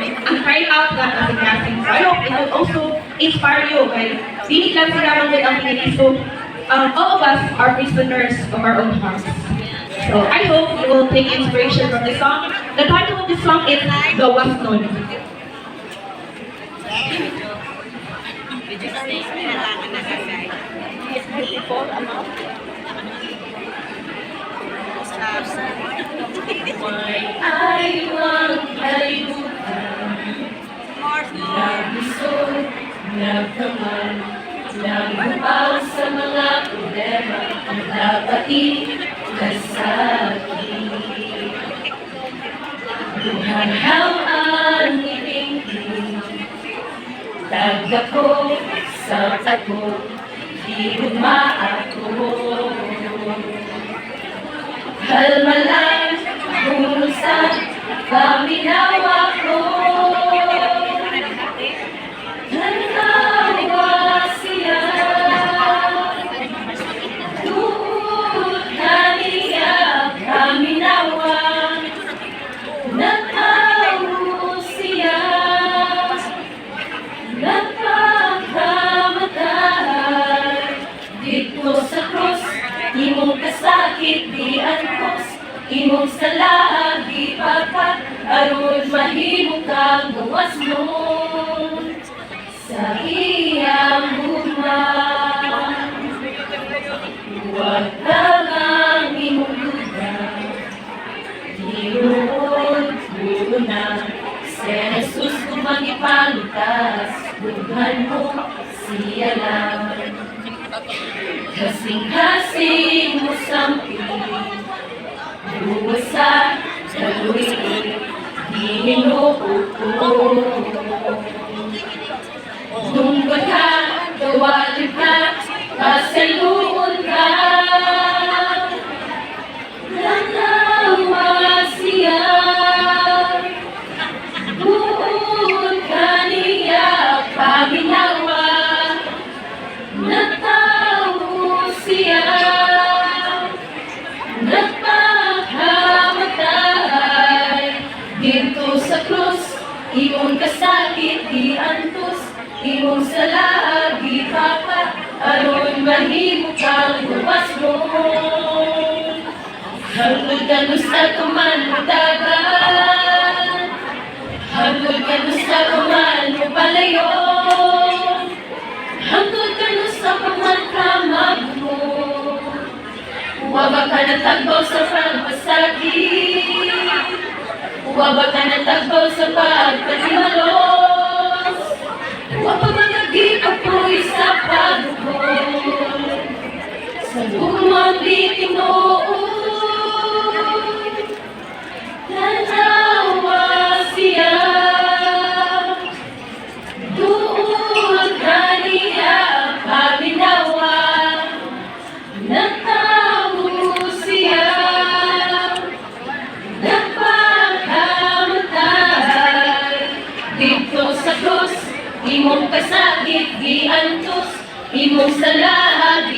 ang crying out God as a blessing. So I hope it will also inspire you. Okay? Dili lang sila man ang pinili. So um, all of us are prisoners of our own hearts. So I hope you will take inspiration from this song. The title of this song is The Was Known. ay huwag kalimutan na gusto nagkaman Nagbubaw sa mga problema ang dapat ikasakit Buhanhaw ang ibigin Tagda ko sa tago Di ako sa cross, imong kasakit di angkos. Imong salag di papat, aron mahimo kang gawas nun. Sa iyang buman, huwag kang ang imong lugar. Diyon, buon na, si Jesus kumang ipalitas, buhan mo siya lang. Kasing-kasing mo samping, buwasan sa luwin, di minuupo. Tungkol ka, tawalin ka, kasaluon sa krus, imong kasakit di antos, imong salag di papa, aron mahimo kang luwas mo. Hangtod ka gusto kuman dagan, hangtod ka gusto kuman palayo. Hangtod ka sa pagmakamag mo Huwag ka natagbaw sa pagpasakit Huwag ka natagbaw sa pagkatimalos Huwag pa magagip apoy sa pagbuhon Sa bumang di tinuod Imong kasakit di antos. Imong salah